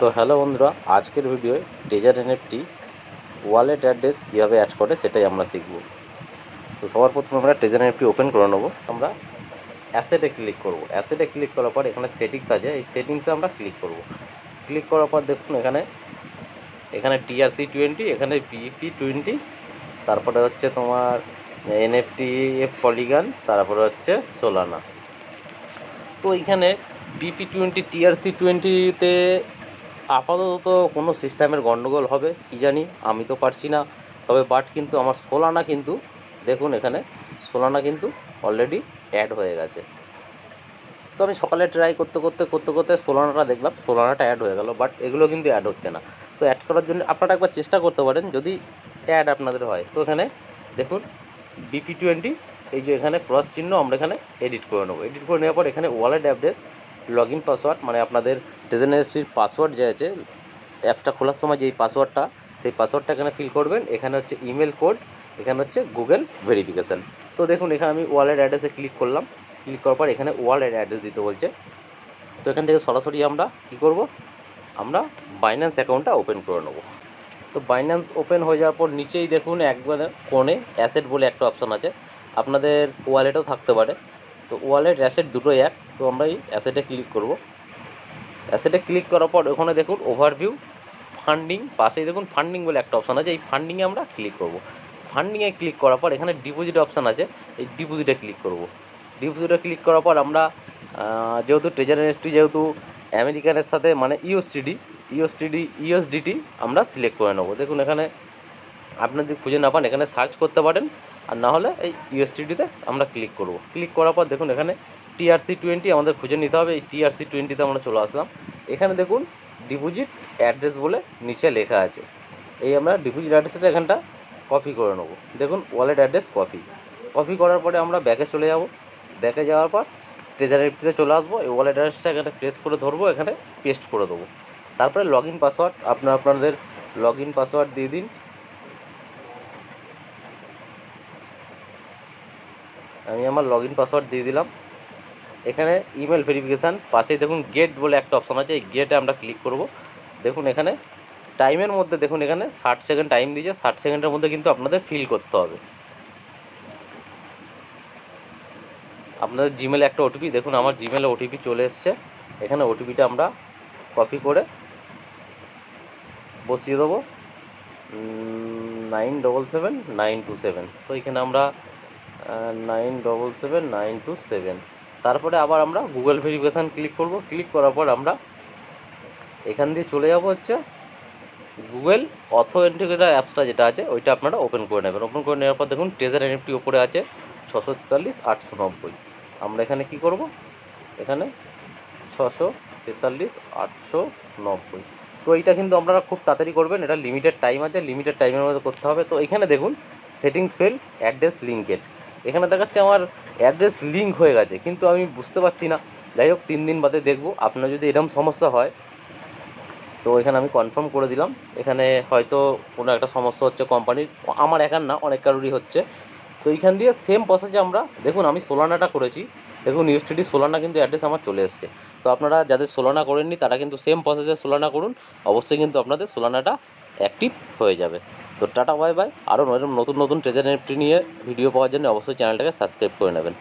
তো হ্যালো বন্ধুরা, আজকের ভিডিওয়ে ডেজার এনএফটি ওয়ালেট অ্যাড্রেস কীভাবে অ্যাড করে সেটাই আমরা শিখব। তো সবার প্রথমে আমরা ট্রেজার এনএফটি ওপেন করে নেব। আমরা অ্যাসেটে ক্লিক করব। অ্যাসেটে ক্লিক করার পর এখানে সেটিংস আছে। এই সেটিংসে আমরা ক্লিক করব। ক্লিক করার পর দেখুন এখানে এখানে টিআরসি টোয়েন্টি এখানে পিপি টোয়েন্টি তারপরে হচ্ছে তোমার এনএফটি পলিগান তারপরে হচ্ছে সোলানা তো এইখানে বিপি টোয়েন্টি টিআরসি টোয়েন্টিতে আপাতত কোনো সিস্টেমের গণ্ডগোল হবে, কী জানি, আমি তো পারছি না। তবে বাট কিন্তু আমার সোলানা কিন্তু, দেখুন এখানে সোলানা কিন্তু অলরেডি অ্যাড হয়ে গেছে। তো আমি সকালে ট্রাই করতে করতে করতে করতে সোলানাটা দেখলাম সোলানাটা অ্যাড হয়ে গেল বাট এগুলো কিন্তু অ্যাড হচ্ছে না। তো অ্যাড করার জন্য আপনারা একবার চেষ্টা করতে পারেন, যদি অ্যাড আপনাদের হয়। তো এখানে দেখুন বিপি টোয়েন্টি এই যে এখানে ক্রস চিহ্ন, আমরা এখানে এডিট করে নেব। এডিট করে নেওয়ার পর এখানে wallet address log in password মানে আপনাদের টেজেনএসটির পাসওয়ার্ড যে আছে, অ্যাপটা খোলার সময় যেই পাসওয়ার্ডটা সেই পাসওয়ার্ডটা এখানে ফিল করবেন। এখানে হচ্ছে ইমেল কোড এখানে হচ্ছে গুগল ভেরিফিকেশান তো দেখুন, এখানে আমি ওয়ালেট অ্যাড্রেসে ক্লিক করলাম। ক্লিক করার পর এখানে ওয়ালেট অ্যাড্রেস দিতে বলছে। তো এখান থেকে সরাসরি আমরা কি করব? আমরা বাইন্যান্স অ্যাকাউন্টটা ওপেন করে নেব। তো বাইন্যান্স ওপেন হয়ে যাওয়ার পর নিচেই দেখুন, একবারে কোণে অ্যাসেট বলে একটা অপশন আছে। আপনাদের ওয়ালেটও থাকতে পারে। তো ওয়ালেট অ্যাসেট দুটোই এক। তো আমরা এই অ্যাসেটে ক্লিক করব। অ্যাসেটে ক্লিক করার পর ওখানে দেখুন ওভারভিউ ফান্ডিং পাশেই দেখুন ফান্ডিং বলে একটা অপশান আছে, এই ফান্ডিংয়ে আমরা ক্লিক করব। ফান্ডিংয়ে ক্লিক করার পর এখানে ডিপোজিট অপশান আছে, এই ডিপোজিটে ক্লিক করব। ডিপোজিটে ক্লিক করার পর আমরা যেহেতু ট্রেজার এনএসটি যেহেতু আমেরিকানের সাথে মানে ইউএসটিডি ইউএসটিডি ইউএসডিটি আমরা সিলেক্ট করে নেব। দেখুন এখানে আপনি যদি খুঁজে না পান, এখানে সার্চ করতে পারেন, আর না হলে এই ইউএসটিডিতে আমরা ক্লিক করব। ক্লিক করার পর দেখুন এখানে টিআরসি টোয়েন্টি আমাদের খুঁজে নিতে হবে। এই টিআরসি টোয়েন্টিতে আমরা চলে আসলাম। এখানে দেখুন ডিপোজিট অ্যাড্রেস বলে নিচে লেখা আছে। এই আমরা ডিপোজিট অ্যাড্রেসটা এখানটা কপি করে নেব। দেখুন ওয়ালেট অ্যাড্রেস কপি কপি করার পরে আমরা ব্যাকে চলে যাব। ব্যাকে যাওয়ার পর ট্রেজার এফটিতে চলে আসব। এই ওয়ালেট অ্যাড্রেসটা এখানে প্রেস করে ধরবো, এখানে পেস্ট করে দেবো। তারপরে লগ ইন পাসওয়ার্ড আপনার আপনাদের লগ ইন পাসওয়ার্ড দিয়ে দিন। আমি আমার লগ ইন পাসওয়ার্ড দিয়ে দিলাম। এখানে ইমেল ভেরিফিকেশান পাশেই দেখুন গেট বলে একটা অপশান আছে, এই গেটে আমরা ক্লিক করব। দেখুন এখানে টাইমের মধ্যে দেখুন এখানে ষাট সেকেন্ড টাইম দিয়েছে, ষাট সেকেন্ডের মধ্যে কিন্তু আপনাদের ফিল করতে হবে। আপনাদের জিমেলে একটা ওটিপি দেখুন আমার জিমেলে ওটিপি চলে এসছে। এখানে ওটিপিটা আমরা কপি করে বসিয়ে দেবো। Nine double seven nine two seven তো এখানে আমরা nine double seven nine two seven তারপরে আবার আমরা গুগল ভেরিফিকেশান ক্লিক করব। ক্লিক করার পর আমরা এখান দিয়ে চলে যাব হচ্ছে গুগল অথেন্টিকেটার অ্যাপসটা যেটা আছে, ওইটা আপনারা ওপেন করে নেবেন। ওপেন করে নেওয়ার পর দেখুন ট্রেজার এনএফটি ওপরে আছে ছশো তেতাল্লিশ, আটশো নব্বই। আমরা এখানে কি করব? এখানে ছশো তেতাল্লিশ, আটশো নব্বই। তো এইটা কিন্তু আপনারা খুব তাড়াতাড়ি করবেন। এটা লিমিটেড টাইম আছে লিমিটেড টাইমের মধ্যে করতে হবে। তো এখানে দেখুন সেটিংস ফেল অ্যাড্রেস লিঙ্কেড এখানে দেখাচ্ছে আমার অ্যাড্রেস লিঙ্ক হয়ে গেছে, কিন্তু আমি বুঝতে পারছি না। যাই হোক, তিন দিন বাদে দেখব। আপনার যদি এরকম সমস্যা হয়, তো এখানে আমি কনফার্ম করে দিলাম। এখানে হয়তো কোনো একটা সমস্যা হচ্ছে কোম্পানির আমার একার না, অনেক কারোরই হচ্ছে। তো এইখান দিয়ে সেম প্রসেসে আমরা, দেখুন, আমি সোলানাটা করেছি। দেখুন ইউএসটিডি সোলানা কিন্তু অ্যাড্রেস আমার চলে এসছে। তো আপনারা যাদের সোলানা করেননি, তারা কিন্তু সেম প্রসেসে সোলানা করুন। অবশ্যই কিন্তু আপনাদের সোলানাটা অ্যাক্টিভ হয়ে যাবে। তো টাটা বাই বাই আরও নতুন নতুন ট্রেজার নিয়ে ভিডিও পাওয়ার জন্য অবশ্যই চ্যানেলটাকে সাবস্ক্রাইব করে নেবেন।